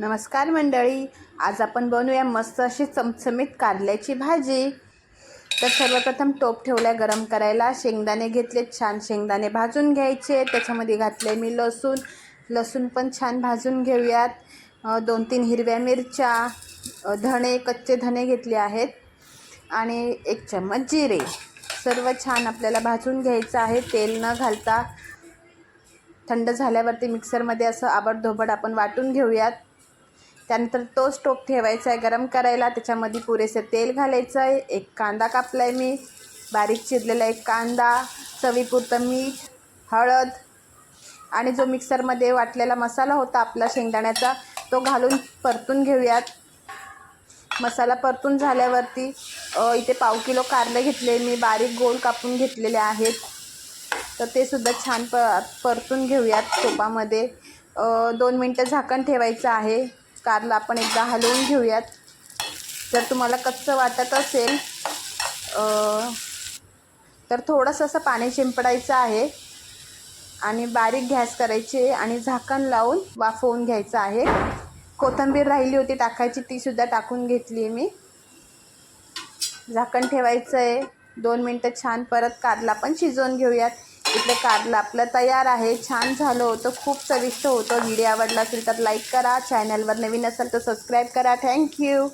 नमस्कार मंडळी. आज आपण बनवूया मस्त अशी चमचमीत कारल्याची भाजी. तर सर्वप्रथम टोप ठेवल्या गरम करायला. शेंगदाणे घेतले छान शेंगदाणे भाजून घ्यायचे. त्याच्यामध्ये घातले मी लसूण. लसूण पण छान भाजून घेऊयात. दोन तीन हिरव्या मिरच्या धणे कच्चे धणे घेतले आहेत. आणि एक चम्मच जिरे. सर्व छान आपल्याला भाजून घ्यायचं आहे. तेल न घालता थंड झाल्यावरती मिक्सरमध्ये असं आबडधोबड आपण वाटून घेऊयात. त्यानंतर तो स्टोव ठेवायचा आहे गरम करायला. त्याच्यामध्ये पुरेसे तेल घालायचं आहे. एक कांदा कापला आहे मी. बारीक चिरलेला एक कांदा चवीपुरतं मीठ हळद आणि जो मिक्सरमध्ये वाटलेला मसाला होता आपला शेंगदाण्याचा तो घालून परतून घेऊयात. मसाला परतून झाल्यावरती इथे पाव किलो कारले घेतले मी. बारीक गोल कापून घेतलेले आहेत. तर ते सुद्धा छान प परतून घेऊयात तुपामध्ये. दोन मिनटं झाकण ठेवायचं आहे. कारला आपण एकदा हलवून घेऊयात. जर तुम्हाला कच्चं वाटत असेल तर थोडंसं असं पाणी शिंपडायचं आहे. आणि बारीक गॅस करायची आणि झाकण लावून वाफवून घ्यायचं आहे. कोथिंबीर राहिली होती टाकायची तीसुद्धा टाकून घेतली आहे मी. झाकण ठेवायचं आहे दोन मिनटं छान परत कारला पण शिजवून घेऊयात. इथलं कारलं आपलं तयार आहे. छान झालं होतं. खूप चविष्ट होतं. व्हिडिओ आवडला असेल तर लाईक करा. चॅनलवर नवीन असेल तर सबस्क्राईब करा. थँक्यू